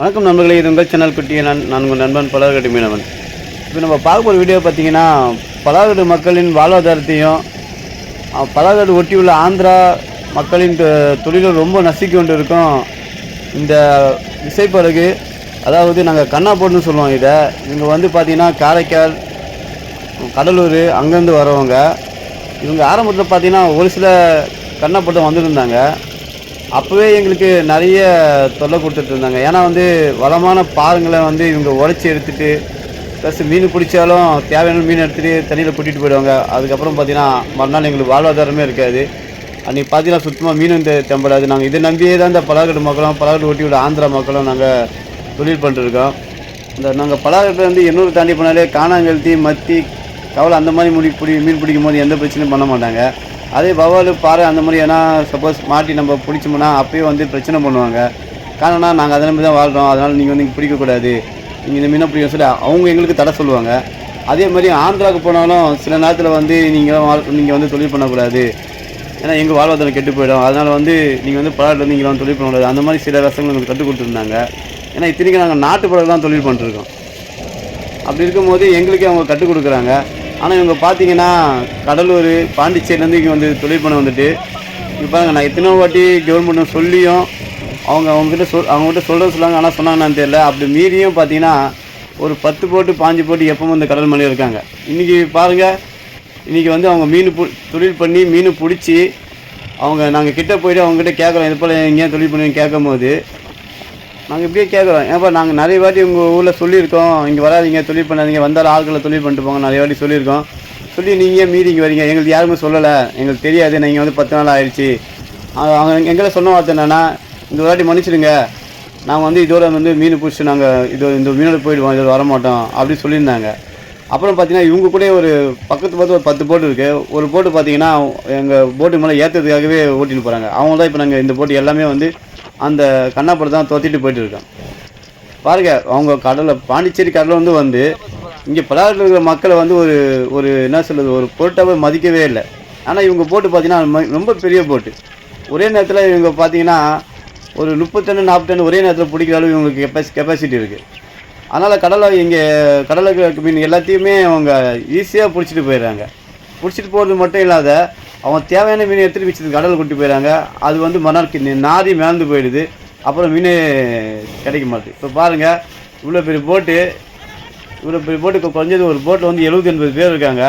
வணக்கம் நண்பர்களே இது உங்கள் சேனல் குட்டியை நான் நான் உங்கள் நண்பன் பலர்கட்டு மீனவன். இப்போ நம்ம பார்க்க போகிற வீடியோ பார்த்தீங்கன்னா பலர்கட்டு மக்களின் வாழ்வாதாரத்தையும் அஹ், பலர்கட்டு ஒட்டியுள்ள ஆந்திரா மக்களின் தொ- தொழிலும் ரொம்ப நசுக்கி கொண்டு இருக்கும் இந்த விசைப்படகு. அதாவது நாங்கள் கண்ணாப்போடுன்னு சொல்லுவோம் இதை. இவங்க வந்து பார்த்தீங்கன்னா காரைக்கால் கடலூர் அங்கேருந்து வரவங்க. இவங்க ஆரம்பத்தில் பார்த்தீங்கன்னா ஒரு சில கண்ணாப்பட்டம் வந்துருந்தாங்க. அப்போவே எங்களுக்கு நிறைய தொல்லை கொடுத்துட்டு இருந்தாங்க. ஏன்னா வந்து வளமான பாருங்களை வந்து இவங்க உடச்சி எடுத்துட்டு ப்ளஸ் மீன் பிடிச்சாலும் தேவையான மீன் எடுத்துகிட்டு தண்ணியில் கூட்டிகிட்டு போயிடுவாங்க. அதுக்கப்புறம் பார்த்தீங்கன்னா மறுநாள் எங்களுக்கு வாழ்வாதாரமே இருக்காது. அன்றைக்கி பார்த்தீங்கன்னா சுத்தமாக மீன் தெ தெம்படாது. நாங்கள் இதை நம்பியே தான் இந்த பலாக்கட்டு மக்களும் பலாக்கட்டு ஒட்டி விட ஆந்திரா மக்களும் நாங்கள் தொழில் பண்ணிட்டுருக்கோம் இந்த நாங்கள் பலாக்கட்டு வந்து எண்ணூறு தாண்டி போனாலே காணாங்கழுத்தி மத்தி கவலை அந்த மாதிரி முடி பிடி மீன் பிடிக்கும் போது எந்த பிரச்சனையும் பண்ண மாட்டாங்க. அதே வவால் பாறை அந்த மாதிரி ஏன்னா சப்போஸ் மாட்டி நம்ம பிடிச்சோம்னா அப்போயே வந்து பிரச்சனை பண்ணுவாங்க. காரணம்னா நாங்கள் அதை நம்பி தான் வாழ்கிறோம் அதனால் நீங்கள் வந்து இங்கே பிடிக்கக்கூடாது. நீங்கள் இந்த மீனை பிடிக்க சொல்லி அவங்க எங்களுக்கு தடை சொல்லுவாங்க. அதே மாதிரி ஆந்திராவுக்கு போனாலும் சில நேரத்தில் வந்து நீங்கள் வாழ் நீங்கள் வந்து தொழில் பண்ணக்கூடாது. ஏன்னா எங்கள் வாழ்வாதாரம் கெட்டு போயிடும். அதனால் வந்து நீங்கள் வந்து பழத்தில் வந்து இங்கே வந்து தொழில் பண்ணக்கூடாது. அந்த மாதிரி சில ரசங்கள் எங்களுக்கு கற்றுக் கொடுத்துருந்தாங்க. ஏன்னா இத்தனைக்கும் நாங்கள் நாட்டு பழம் தான் தொழில் பண்ணிருக்கோம் அப்படி இருக்கும்போது எங்களுக்கே அவங்க கற்றுக் கொடுக்குறாங்க. ஆனால் இவங்க பார்த்தீங்கன்னா கடலூர் பாண்டிச்சேரிலேருந்து இங்கே வந்து தொழில் பண்ண வந்துட்டு இப்போ நான் எத்தனை வாட்டி கவர்மெண்ட் சொல்லியும் அவங்க அவங்ககிட்ட சொல் அவங்ககிட்ட சொல்ல சொல்லாங்க ஆனால் சொன்னாங்கன்னு தெரியல. அப்படி மீறியும் பார்த்தீங்கன்னா ஒரு பத்து போட்டு பாஞ்சு போட்டு எப்பவும் இந்த கடல் மலையில் இருக்காங்க. இன்றைக்கி பாருங்கள் இன்றைக்கி வந்து அவங்க மீன் பு தொழில் பண்ணி மீன் பிடிச்சி அவங்க நாங்கள் கிட்டே போயிட்டு அவங்ககிட்ட கேட்குறோம் இது போல் எங்கேயும் தொழில் பண்ணி கேட்கும் போது நாங்கள் இப்படியே கேட்குறோம் ஏப்பா நாங்கள் நிறைய வாட்டி உங்கள் ஊரில் சொல்லியிருக்கோம். இங்கே வராதீங்க தொழில் பண்ணாதீங்க வந்தாலும் ஆட்களை தொழில் பண்ணிட்டு போங்க நிறைய வாட்டி சொல்லியிருக்கோம். சொல்லி நீங்கள் மீறி இங்கே வரீங்க? எங்களுக்கு யாருமே சொல்லலை. எங்களுக்கு தெரியாது நீங்கள் வந்து பத்து நாள் ஆயிடுச்சு. அவங்க எங்களை சொன்ன வார்த்தை என்னென்னா இந்த வாட்டி மன்னிச்சிடுங்க. நாங்கள் வந்து இதோட வந்து மீன் பிடிச்சி நாங்கள் இது இந்த மீனோட போயிடுவோம் இதோட வரமாட்டோம் அப்படி சொல்லியிருந்தாங்க. அப்புறம் பார்த்தீங்கன்னா இவங்க கூட ஒரு பக்கத்து பார்த்து ஒரு பத்து போட்டு இருக்குது ஒரு போட்டு பார்த்தீங்கன்னா எங்கள் போட்டு மேலே ஏற்றுறதுக்காகவே ஓட்டின்னு போகிறாங்க அவங்க தான் இப்போ நாங்கள் இந்த போட்டு எல்லாமே வந்து அந்த கண்ணாப்படம் தான் தோத்திட்டு போயிட்டு இருக்கோம் பாருங்க அவங்க கடலில் பாண்டிச்சேரி கடலில் வந்து வந்து இங்கே பலாட்டில் இருக்கிற மக்களை வந்து ஒரு ஒரு என்ன சொல்கிறது ஒரு பொருட்டாக மதிக்கவே இல்லை. ஆனால் இவங்க போட்டு பார்த்தீங்கன்னா ம- ரொம்ப பெரிய போட்டு. ஒரே நேரத்தில் இவங்க பார்த்தீங்கன்னா ஒரு முப்பத்தொன்று நாற்பத்தொன்று ஒரே நேரத்தில் பிடிக்கிற அளவு இவங்களுக்கு கெப்பாசி கெப்பாசிட்டி இருக்குது அதனால் கடலை இங்கே கடலுக்கு மீன் எல்லாத்தையுமே அவங்க ஈஸியாக பிடிச்சிட்டு போயிடுறாங்க. பிடிச்சிட்டு போகிறது மட்டும் இல்லாத அவங்க தேவையான மீனை எடுத்துகிட்டு வச்சுட்டு கடலில் கொண்டு போயிடுறாங்க அது வந்து மறுநாள் கி- நாரி மேழ்ந்து போயிடுது. அப்புறம் மீன் கிடைக்க மாட்டுது இப்போ பாருங்கள் இவ்வளோ பெரிய போட்டு இவ்வளோ பெரிய போட்டு குறைஞ்சது ஒரு போட்டில் வந்து எழுபத்தி எண்பது பேர் இருக்காங்க.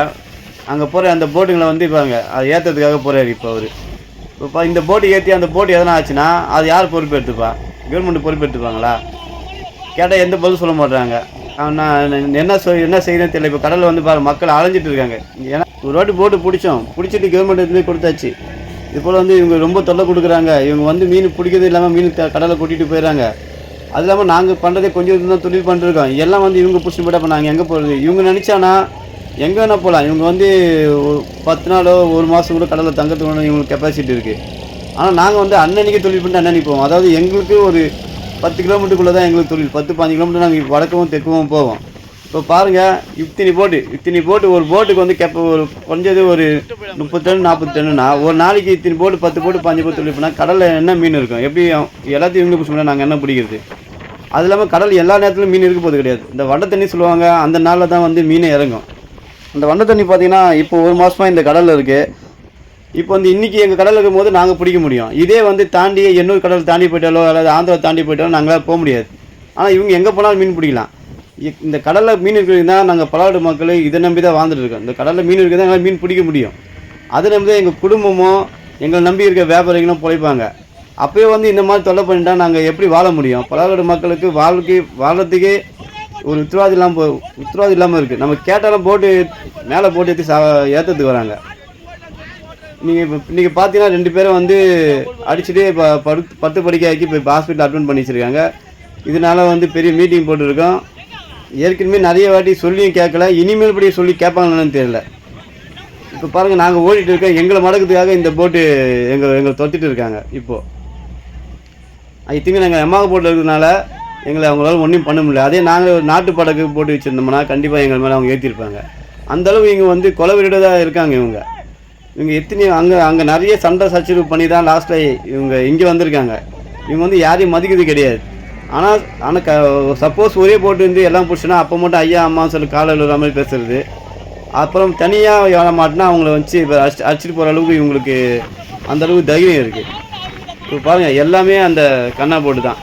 அங்கே போகிற அந்த போட்டுங்களை வந்து இப்பாங்க அதை ஏற்றுறதுக்காக போகிறாரு இப்போ அவர். இப்போ இந்த போட்டு ஏற்றி அந்த போட்டு எதனா ஆச்சுன்னா அது யார் பொறுப்பு கவர்மெண்ட் பொறுப்பு கேட்டால் எந்த பதில் சொல்ல மாட்டாங்க நான் என்ன சொல் என்ன செய்யணும்னு தெரியல. இப்போ கடலில் வந்து பாருங்கள் மக்கள் அலைஞ்சிட்டு இருக்காங்க. ஏன்னா ஒரு வாட்டி போட்டு பிடிச்சோம். பிடிச்சிட்டு கவர்மெண்ட் இருந்து கொடுத்தாச்சு. இது போல் வந்து இவங்க ரொம்ப தொல்லை கொடுக்குறாங்க. இவங்க வந்து மீன் பிடிக்கிறது இல்லாமல் மீன் க கடலை கூட்டிகிட்டு போயிடுறாங்க அது இல்லாமல் நாங்கள் பண்ணுறதே கொஞ்சம் தான் தொழில் பண்ணிருக்கோம் எல்லாம் வந்து இவங்க பிடிச்சி போட்டால் நாங்கள் எங்கே போகிறது இவங்க நினச்சானா எங்கே வேணால் போகலாம் இவங்க வந்து பத்து நாளோ ஒரு மாதம் கூட கடலில் தங்கத்துக்கு இவங்களுக்கு கெப்பாசிட்டி இருக்குது ஆனால் நாங்கள் வந்து அன்னன்னைக்கு தொழில் பண்ணிட்டு அன்னன்னைக்கு போவோம். அதாவது எங்களுக்கு ஒரு பத்து கிலோமீட்டருக்குள்ளே தான் எங்களுக்கு தொழில். பத்து பாஞ்சு கிலோமீட்டர் நாங்கள் வடக்கவும் தெற்கவும் போவோம். இப்போ பாருங்கள் இத்தனி போட்டு இத்தனி போட்டு ஒரு போட்டுக்கு வந்து கெப்ப ஒரு குறைஞ்சது ஒரு முப்பது டன் நாற்பது டன்னுனா ஒரு நாளைக்கு இத்தனி போட்டு பத்து போட்டு பாஞ்சு போட்டு தொழில் கடலில் என்ன மீன் இருக்கும்? எப்படி எல்லாத்தையும் இவங்க பிடிச்சோம்னா நாங்கள் என்ன பிடிக்கிறது? அது இல்லாமல் கடல் எல்லா நேரத்துலையும் மீன் இருக்க போது கிடையாது. இந்த வண்டை தண்ணி சொல்லுவாங்க அந்த நாளில் தான் வந்து மீன் இறங்கும். அந்த வண்டை தண்ணி பார்த்தீங்கன்னா இப்போ ஒரு மாதமாக இந்த கடலில் இருக்குது இப்போ வந்து இன்றைக்கி எங்கள் கடலில் இருக்கும்போது நாங்கள் பிடிக்க முடியும். இதே வந்து தாண்டி எண்ணூர் கடல் தாண்டி போயிட்டாலோ அல்லது ஆந்திரா தாண்டி போயிட்டாலோ நாங்களால் போக முடியாது. ஆனால் இவங்க எங்கே போனாலும் மீன் பிடிக்கலாம். இந்த கடலில் மீன் இருக்கிறது தான் நாங்கள் பலாடு மக்கள் இதை நம்பி தான் வாழ்ந்துட்டு இருக்கோம். இந்த கடலில் மீன் இருக்கிறது எங்களால் மீன் பிடிக்க முடியும். அதை நம்பி தான் எங்கள் குடும்பமும் எங்களை நம்பி இருக்க வியாபாரிகளும் பிழைப்பாங்க. அப்போயே வந்து இந்த மாதிரி தொல்லை பண்ணிட்டா நாங்கள் எப்படி வாழ முடியும்? பலாடு மக்களுக்கு வாழ்க்கை வாழறதுக்கே ஒரு உத்தரவாதம் இல்லாமல் போ உத்தரவாதம் இல்லாமல் இருக்குது நம்ம கேட்டாலும் போட்டு மேலே போட்டு ஏற்றி சா ஏற்றுறதுக்கு வராங்க. நீங்கள் இப்போ நீங்கள் பார்த்தீங்கன்னா ரெண்டு பேரும் வந்து அடிச்சுட்டு இப்போ படுத்து பத்து படிக்க ஆக்கி இப்போ ஹாஸ்பிட்டல் அட்மிட் பண்ணி வச்சுருக்காங்க. இதனால வந்து பெரிய மீட்டிங் போட்டிருக்கோம். ஏற்கனவே நிறைய வாட்டி சொல்லியும் கேட்கல இனிமேல் படி சொல்லி கேட்பாங்களான்னு தெரியல. இப்போ பாருங்கள் நாங்கள் ஓடிட்டு இருக்கோம். எங்களை மடக்கிறதுக்காக இந்த போட்டு எங்களை எங்களை தொத்திட்டு இருக்காங்க இப்போது ஐ திங்க் நாங்கள் எம்மாக போட்டில் இருக்கிறதுனால எங்களை அவங்களால ஒன்றும் பண்ண முடியல. அதே நாங்கள் ஒரு நாட்டு படகு போட்டு வச்சுருந்தோம்னா கண்டிப்பாக எங்கள் மேலே அவங்க ஏற்றிருப்பாங்க அந்தளவு இங்கே வந்து கொலை தான் இருக்காங்க இவங்க. இவங்க எத்தனை அங்கே அங்கே நிறைய சண்டை சச்சரவு பண்ணி தான் லாஸ்ட்டில் இவங்க இங்கே வந்திருக்காங்க. இவங்க வந்து யாரையும் மதிக்கிறது கிடையாது. ஆனால் ஆனால் க சப்போஸ் ஒரே போட்டு இருந்து எல்லாம் பிடிச்சினா அப்போ மட்டும் ஐயா அம்மா சொல்லி காலை விழுற மாதிரி பேசுறது. அப்புறம் தனியாக ஏழ மாட்டினா அவங்கள வச்சு இப்போ அடிச்சு அடிச்சிட்டு போகிற அளவுக்கு இவங்களுக்கு அந்தளவுக்கு தைரியம் இருக்குது இப்போ பாருங்கள் எல்லாமே அந்த கண்ணா போட்டு தான்.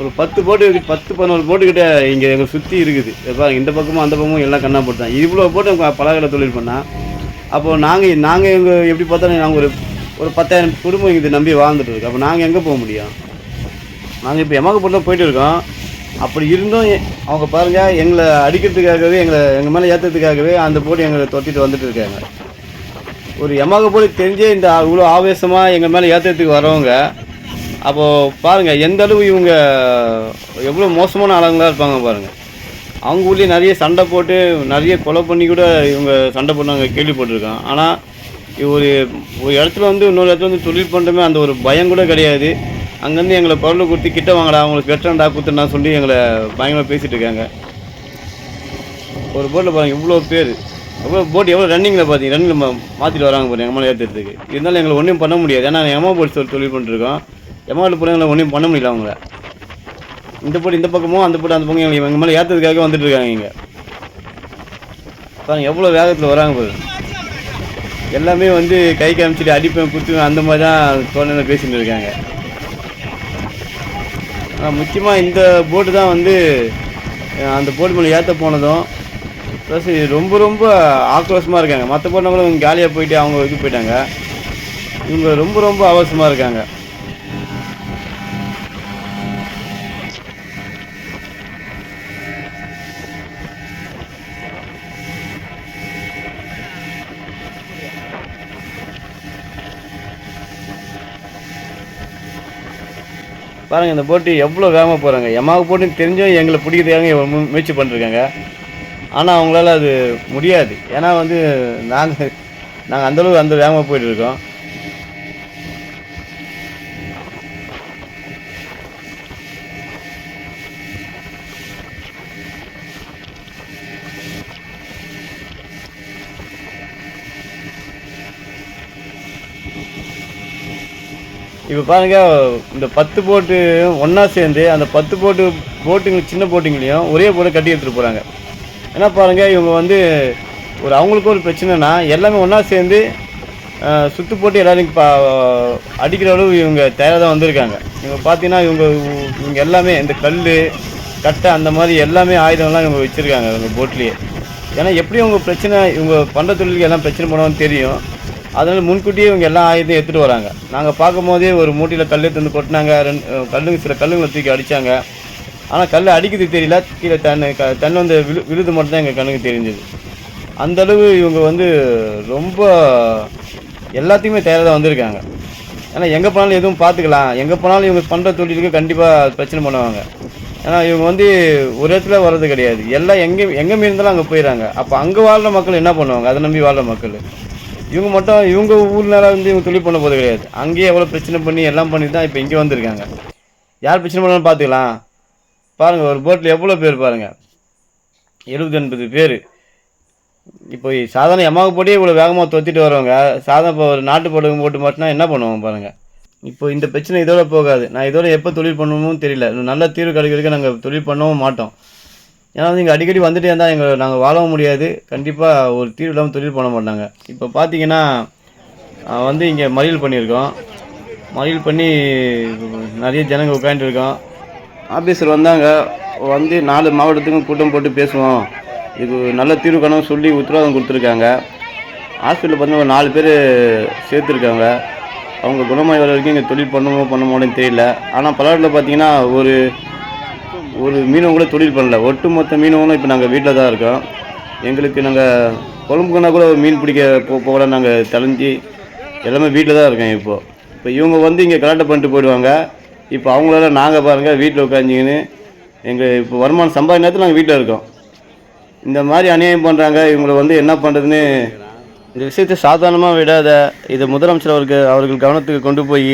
ஒரு பத்து போட்டு பத்து பதினோரு போட்டுக்கிட்ட இங்கே எங்களை சுற்றி இருக்குது. பாருங்கள் இந்த பக்கமும் அந்த பக்கமும் எல்லாம் கண்ணா போட்டு தான். இவ்வளோ போட்டு பலகலை தொழில் பண்ணால் அப்போது நாங்கள் நாங்கள் எங்கள் எப்படி பார்த்தாலும் நாங்கள் ஒரு ஒரு பத்தாயிரம் குடும்பம் இங்கே நம்பி வாழ்ந்துட்டு இருக்கு அப்போ நாங்கள் எங்கே போக முடியும்? நாங்கள் இப்போ எமகப்பட்டில் போயிட்டு இருக்கோம். அப்படி இருந்தும் அவங்க பாருங்கள் எங்களை அடிக்கிறதுக்காகவே எங்களை எங்கள் மேலே ஏற்றுறதுக்காகவே அந்த போட்டு எங்களை தொட்டிட்டு வந்துட்டு இருக்காங்க. ஒரு எமாக போலி தெரிஞ்சே இந்த இவ்வளோ ஆவேசமாக எங்கள் மேலே ஏற்றுறதுக்கு வரவங்க அப்போது பாருங்கள் எந்த அளவு இவங்க எவ்வளோ மோசமான ஆளுங்களாக இருப்பாங்க பாருங்கள் அவங்க ஊர்லேயே நிறைய சண்டை போட்டு நிறைய கொலை பண்ணி கூட இவங்க சண்டை போட்டாங்க கேள்விப்பட்டிருக்கோம். ஆனால் ஒரு ஒரு இடத்துல வந்து இன்னொரு இடத்துல வந்து தொழில் பண்ணுறமே அந்த ஒரு பயம் கூட கிடையாது. அங்கேருந்து எங்களை பொருளை கொடுத்து கிட்ட வாங்கடா அவங்களுக்கு வெட்டண்டா குத்துனா சொல்லி எங்களை பயங்கரமாக பேசிகிட்டு இருக்காங்க. ஒரு போட்டில் பாருங்கள் இவ்வளோ பேர். அவ்வளோ போட் எவ்வளோ ரன்னிங்கில் பார்த்தீங்க ரன்னிங்கில் மாற்றிட்டு வராங்க பாருங்க எம்எல்ஏ ஏற்றுறதுக்கு இருந்தாலும் எங்களை ஒன்றும் பண்ண முடியாது. ஏன்னா எம்மா போட்டு சொல்லி தொழில் பண்ணிருக்கோம். எம்மாவில் பிள்ளைங்களை ஒன்றும் பண்ண முடியல அவங்கள. இந்த போட்டு இந்த பக்கமும் அந்த போட்டு அந்த பக்கம் எங்களை எங்கள் மேலே ஏற்றுறதுக்காக வந்துட்டு இருக்காங்க இங்கே. பாருங்க எவ்வளோ வேகத்தில் வராங்க பாரு எல்லாமே வந்து கை காமிச்சிட்டு அடிப்பேன் குத்துவேன் அந்த மாதிரி தான் தோணுன்னு பேசிகிட்டு இருக்காங்க. முக்கியமாக இந்த போட்டு தான் வந்து அந்த போட்டு மேலே ஏற்ற போனதும் ப்ளஸ் ரொம்ப ரொம்ப ஆக்ரோஷமாக இருக்காங்க. மற்ற போட்டவங்களும் காலியாக போயிட்டு அவங்க இது போயிட்டாங்க. இவங்க ரொம்ப ரொம்ப அவசரமாக இருக்காங்க. பாருங்க இந்த போட்டு எவ்வளோ வேகமாக போகிறாங்க எமாவுக்கு போட்டு தெரிஞ்சும் எங்களை பிடிக்கிறதுக்காக முயற்சி பண்ணிருக்காங்க. ஆனால் அவங்களால அது முடியாது. ஏன்னா வந்து நாங்கள் நாங்கள் அந்தளவுக்கு அந்த வேகமாக போயிட்டுருக்கோம் இப்போ பாருங்க இந்த பத்து போட்டு ஒன்றா சேர்ந்து அந்த பத்து போட்டு போட்டுங்க சின்ன போட்டுங்களையும் ஒரே போட்டு கட்டி எடுத்துகிட்டு போகிறாங்க ஏன்னா பாருங்க இவங்க வந்து ஒரு அவங்களுக்கும் ஒரு பிரச்சனைனா எல்லாமே ஒன்றா சேர்ந்து சுற்று போட்டு எல்லாரையும் பா அடிக்கிற அளவு இவங்க தயாராக தான் வந்திருக்காங்க. இவங்க பார்த்தீங்கன்னா இவங்க இவங்க எல்லாமே இந்த கல் கட்டை அந்த மாதிரி எல்லாமே ஆயுதம்லாம் இவங்க வச்சுருக்காங்க இவங்க போட்லேயே ஏன்னா எப்படி இவங்க பிரச்சனை இவங்க பண்ணுற தொழிலுக்கு எல்லாம் பிரச்சனை பண்ணுவான்னு தெரியும். அதனால் முன்கூட்டியே இவங்க எல்லா ஆயுதத்தையும் எடுத்துகிட்டு வராங்க. நாங்கள் பார்க்கும்போதே ஒரு மூட்டையில் கல் எடுத்து வந்து கொட்டினாங்க. ரெண்டு கல்லுங்க சில கல்லுங்களை தூக்கி அடித்தாங்க ஆனால் கல் அடிக்கிறது தெரியல. கீழே தண்ணு க தண்ணி வந்து விழு விழுது மட்டும்தான் எங்கள் கண்ணுக்கு தெரிஞ்சது. அந்த அளவு இவங்க வந்து ரொம்ப எல்லாத்தையுமே தயாராக தான் வந்திருக்காங்க. ஏன்னா எங்கே போனாலும் எதுவும் பார்த்துக்கலாம். எங்கே போனாலும் இவங்க பண்ணுற தொழிலுக்கு கண்டிப்பாக பிரச்சனை பண்ணுவாங்க. ஏன்னா இவங்க வந்து ஒரு இடத்துல வர்றது கிடையாது. எல்லாம் எங்கே எங்கே இருந்தாலும் அங்கே போயிடறாங்க. அப்போ அங்கே வாழ்கிற மக்கள் என்ன பண்ணுவாங்க? அதை நம்பி வாழ்கிற மக்கள். இவங்க மட்டும் இவங்க ஊர்னால வந்து இவங்க தொழில் பண்ண போது கிடையாது. அங்கேயே எவ்வளோ பிரச்சனை பண்ணி எல்லாம் பண்ணி தான் இப்போ இங்கே வந்திருக்காங்க. யார் பிரச்சனை பண்ணாலும் பார்த்துக்கலாம். பாருங்கள் ஒரு போட்டில் எவ்வளோ பேர் பாருங்கள் எழுபத்தி எண்பது பேர். இப்போ சாதாரண எம்மாவு போட்டே இவ்வளோ வேகமாக தொத்திட்டு வரவங்க சாதாரண இப்போ ஒரு நாட்டு போட்டு போட்டு மாட்டினா என்ன பண்ணுவாங்க பாருங்கள் இப்போ இந்த பிரச்சனை இதோட போகாது. நான் இதோட எப்போ தொழில் பண்ணணும்னு தெரியல. நல்ல தீர்வு கிடைக்கிறதுக்கு நாங்கள் தொழில் பண்ணவும் மாட்டோம். ஏன்னா வந்து இங்கே அடிக்கடி வந்துட்டே இருந்தால் எங்கள் நாங்கள் வாழவும் முடியாது. கண்டிப்பாக ஒரு தீர்வு இல்லாமல் தொழில் பண்ண மாட்டாங்க. இப்போ பார்த்தீங்கன்னா வந்து இங்கே மறியல் பண்ணியிருக்கோம். மறியல் பண்ணி நிறைய ஜனங்க உட்காந்துருக்கோம் ஆஃபீஸர் வந்தாங்க. வந்து நாலு மாவட்டத்துக்கும் கூட்டம் போட்டு பேசுவோம். இது நல்ல தீர்வு காணும் சொல்லி உத்தரவாதம் கொடுத்துருக்காங்க. ஹாஸ்பிட்டலில் பார்த்தீங்கன்னா ஒரு நாலு பேர் சேர்த்துருக்காங்க. அவங்க குணமாய் வர வரைக்கும் இங்கே தொழில் பண்ணுமோ பண்ண மாட்டேன்னு தெரியல. ஆனால் பல்லாட்டில் பார்த்தீங்கன்னா ஒரு ஒரு மீனவங்க கூட தொழில் பண்ணல. ஒட்டுமொத்த மீனவங்களும் இப்போ நாங்கள் வீட்டில் தான் இருக்கோம். எங்களுக்கு நாங்கள் குழம்புக்குன்னா கூட மீன் பிடிக்க போ போகல. நாங்கள் தெளிஞ்சு எல்லாமே வீட்டில் தான் இருக்கோம் இப்போது இப்போ இவங்க வந்து இங்கே கலாட்டை பண்ணிட்டு போயிடுவாங்க. இப்போ அவங்களால நாங்கள் பாருங்கள் வீட்டில் உட்காந்துங்கன்னு எங்கள் இப்போ வருமானம் சம்பாதி நேரத்தில் நாங்கள் வீட்டில் இருக்கோம். இந்த மாதிரி அநியாயம் பண்ணுறாங்க இவங்களை வந்து என்ன பண்ணுறதுன்னு இந்த விஷயத்தை சாதாரணமாக விடாத இதை முதலமைச்சர் அவருக்கு அவர்கள் கவனத்துக்கு கொண்டு போய்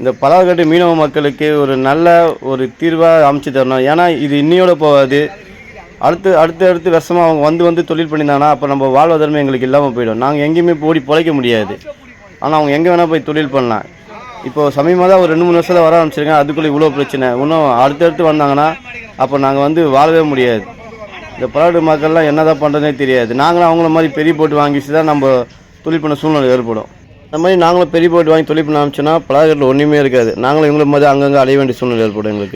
இந்த பலாக்கட்டு மீனவ மக்களுக்கு ஒரு நல்ல ஒரு தீர்வாக அமைச்சு தரணும். ஏன்னா இது இன்னையோட போகாது. அடுத்து அடுத்து அடுத்து வருஷமாக அவங்க வந்து வந்து தொழில் பண்ணியிருந்தாங்கன்னா அப்போ நம்ம வாழ்வாதாரமே எங்களுக்கு இல்லாமல் போயிடும். நாங்கள் எங்கேயுமே போடி பிழைக்க முடியாது. ஆனால் அவங்க எங்கே வேணால் போய் தொழில் பண்ணலாம். இப்போ சமீபமாக தான் ஒரு ரெண்டு மூணு வருஷத்தில் வர ஆரம்பிச்சிருக்கேன். அதுக்குள்ளே இவ்வளோ பிரச்சனை. இன்னும் அடுத்தடுத்து வந்தாங்கன்னா அப்போ நாங்கள் வந்து வாழவே முடியாது. இந்த பலாடு மக்கள்லாம் என்ன தான் பண்ணுறதுனே தெரியாது. நாங்களும் அவங்கள மாதிரி பெரிய போட்டு வாங்கிச்சு தான் நம்ம தொழில் பண்ண சூழ்நிலை ஏற்படும். அந்த மாதிரி நாங்களும் பெரிய போட்டு வாங்கி தொழில் பண்ண ஆரம்பிச்சோன்னா பலகாரத்தில் ஒன்றுமே இருக்காது. நாங்களும் எங்களை மாதிரி அங்கங்கே அலைய வேண்டிய சூழ்நிலை ஏற்படும் எங்களுக்கு.